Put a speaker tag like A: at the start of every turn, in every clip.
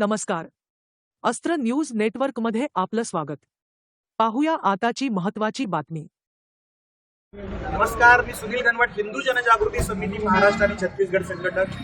A: नमस्कार. अस्त्र न्यूज नेटवर्कमध्ये आपलं स्वागत. पाहूया आताची महत्वाची बातमी.
B: नमस्कार मी सुनील गणवट हिंदू जनजागृती समिती महाराष्ट्र आणि छत्तीसगड संघटक.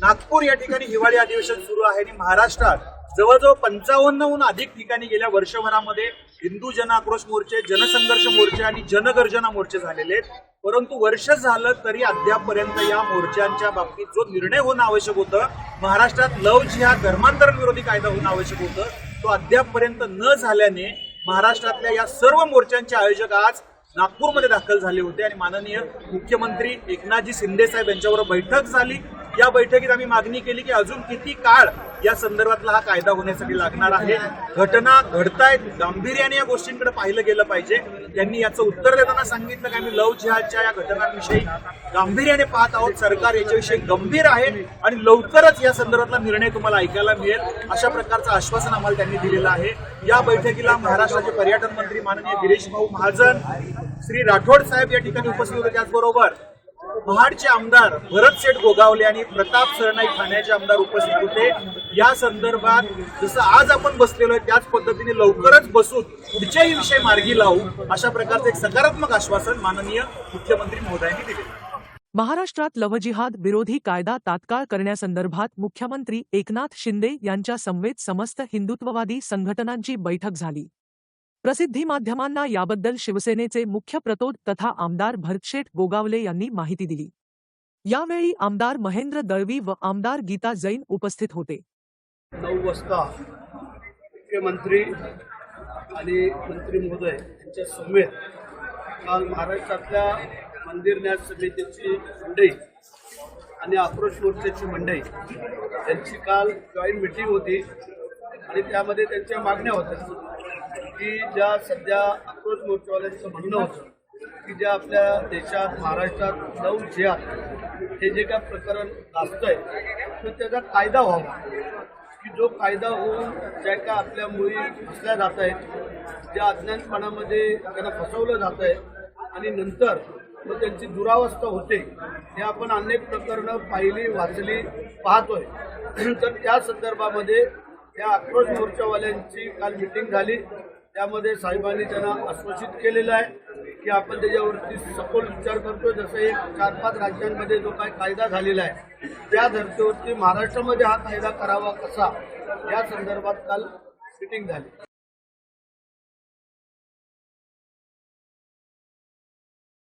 B: नागपूर या ठिकाणी हिवाळी अधिवेशन सुरू आहे आणि महाराष्ट्रात जवळजवळ पंचावन्नहून अधिक ठिकाणी गेल्या वर्षभरामध्ये हिंदू जन आक्रोश मोर्चे जनसंघर्ष मोर्चे आणि जनगर्जना मोर्चे झालेले आहेत. परंतु वर्ष झालं तरी अद्यापपर्यंत या मोर्चांच्या बाबतीत जो निर्णय होणं आवश्यक होतं महाराष्ट्रात लव जिहाद धर्मांतरण विरोधी कायदा होणं आवश्यक होतं तो अद्यापपर्यंत न झाल्याने महाराष्ट्रातल्या या सर्व मोर्चांचे आयोजक आज नागपूरमध्ये दाखल झाले होते. आणि माननीय मुख्यमंत्री एकनाथजी शिंदे साहेब यांच्याबरोबर बैठक झाली. या बैठकीत आम्ही मागणी केली की अजून किती काळ या संदर्भातला हा कायदा होण्यासाठी लागणार आहे? घटना घडतायत गांभीर्याने या गोष्टींकडे पाहिलं गेलं पाहिजे. त्यांनी याचं उत्तर देताना सांगितलं की आम्ही लव जिहादच्या या घटनांविषयी गांभीर्याने पाहत आहोत. सरकार याच्याविषयी गंभीर आहे आणि लवकरच या संदर्भातला निर्णय तुम्हाला ऐकायला मिळेल. अशा प्रकारचं आश्वासन आम्हाला त्यांनी दिलेलं आहे. या बैठकीला महाराष्ट्राचे पर्यटन मंत्री माननीय गिरीश भाऊ महाजन श्री राठोड साहेब या ठिकाणी उपस्थित होते. त्याचबरोबर महाडचे आमदार भरत शेठ गोगावले आणि प्रताप सरनाईक ठाण्याचे आमदार उपस्थित होते. या संदर्भात जसं आज आपण बसलेलो आहे त्याच पद्धतीने लवकरच बसून पुढच्याही विषय मार्गी लावू अशा प्रकारचं एक सकारात्मक आश्वासन माननीय मुख्यमंत्री महोदयांनी दिले.
A: महाराष्ट्रात लवजिहाद विरोधी कायदा तात्काळ करण्यासंदर्भात मुख्यमंत्री एकनाथ शिंदे यांच्या समवेत समस्त हिंदुत्ववादी संघटनांची बैठक झाली. प्रसिद्धी माध्यमांना याबद्दल शिवसेनेचे मुख्य प्रतोद तथा आमदार भरतशेठ गोगावले यांनी माहिती दिली. यावेळी आमदार महेंद्र दळवी व आमदार गीता जैन उपस्थित होते.
C: नऊ वाजता मुख्यमंत्री आणि मंत्री महोदय यांच्या समेत काल महाराष्ट्रातल्या मंदिर न्यास समितीची मंडई आणि आक्रोश मोर्चाची मंडई यांची काल जॉईंट मिटिंग होती आणि त्यामध्ये त्यांच्या मागण्या होत्या. की ज्या सध्या आक्रोश मोर्चावाल्यांचं म्हणणं होतं की ज्या आपल्या देशात महाराष्ट्रात नऊ जिहाद हे जे काय प्रकरण गाजतंय तर त्याचा कायदा व्हावा. की जो कायदा होऊन ज्या काय आपल्या मुली फसल्या जात आहेत ज्या अज्ञानपणामध्ये त्यांना फसवलं जात आहे आणि नंतर मग त्यांची दुरावस्था होते हे आपण अनेक प्रकरणं पाहिली वाचली पाहतोय. तर त्या संदर्भामध्ये या आक्रोश मोर्चावाल्यांची काल मिटिंग झाली. त्यामध्ये साहेबांनी त्यांना आश्वासित केलेलं आहे की आपण त्याच्यावरती सखोल विचार करतो जसं एक चार पाच राज्यांमध्ये जो काही कायदा झालेला आहे त्या धर्तीवरती महाराष्ट्रामध्ये हा कायदा करावा कसा? या संदर्भात काल मिटिंग झाली.